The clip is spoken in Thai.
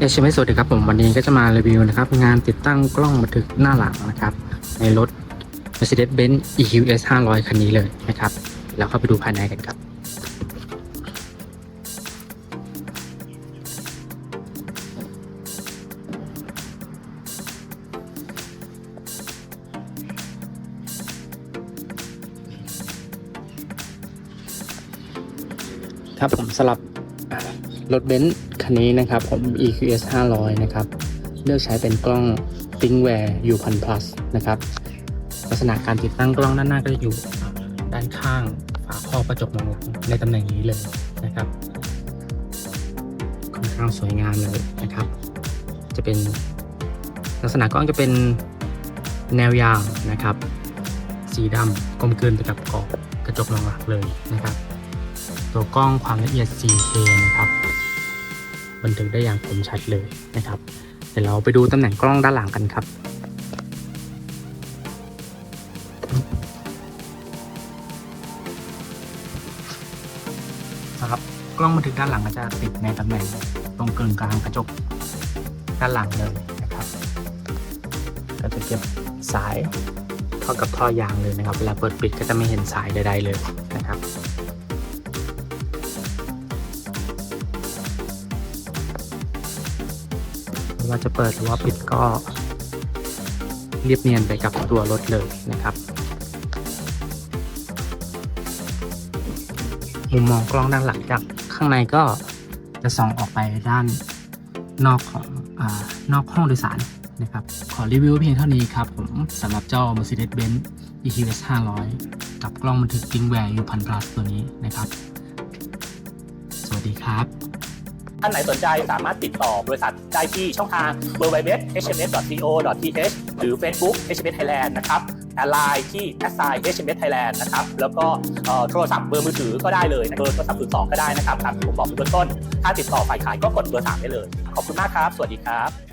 เอชเมสวัสดีครับผมวันนี้ก็จะมารีวิวนะครับ งานติดตั้งกล้องบันทึกหน้าหลังนะครับ ในรถ Mercedes-Benz EQS 500 คันนี้เลยนะครับ แล้วเข้าไปดูภายในกันครับ ครับผมสลับ รถเบนซ์คันนี้นะครับผม EQS 500 นะครับ เลือกใช้เป็นกล้อง t h i n k w a r e U1000 Plus นะครับ ลักษณะการติดตั้งกล้องด้านหน้าก็จะอยู่ด้านข้างฝาครอบกระจกมองหลังในตำแหน่งนี้เลยนะครับค่อนข้างสวยงามเลยนะครับ จะเป็นลักษณะกล้องจะเป็นแนวยาวนะครับ สีดำกลมกลืนไปกับกรอบกระจกมองหลังเลยนะครับ ตัวกล้องความละเอียด 4K นะครับ บันทึกได้อย่างคมชัดเลยนะครับ เดี๋ยวเราไปดูตำแหน่งกล้องด้านหลังกันครับ นะครับกล้องบันทึกด้านหลังก็จะติดในตำแหน่งตรงกึ่งกลางกระจกด้านหลังเลยนะครับ ก็จะเก็บสายเข้ากับท่อยางเลยนะครับ เวลาเปิดปิดก็จะไม่เห็นสายใดๆเลยนะครับ ไม่ว่าจะเปิดหรือว่าปิดก็เรียบเนียนไปกับตัวรถเลยนะครับ มุมมองกล้องด้านหลังจากข้างในก็จะส่องออกไปด้านนอกของอนอกห้องโดยสารนะครับ ขอรีวิวเพียงเท่านี้ครับผมสำหรับเจ้า Mercedes-Benz EQS 500 กับกล้องบันทึก t h i n k w a r e U1000 Plus ตัวนี้นะครับ สวัสดีครับ ท่านไหนสนใจสามารถติดต่อบริษัทได้ที่ช่องทาง www.hms.co.th หรือ Facebook HMS Thailand นะครับแอดไลน์ที่ assign HMS Thailand นะครับ แล้วก็โทรศัพท์เบอร์มือถือก็ได้เลยเบอร์โทรศัพท์02ก็ได้นะครับตามที่ผมบอกเบื้องต้น ถ้าติดต่อฝ่ายขายก็กดเบอร์3ได้เลย ขอบคุณมากครับ สวัสดีครับ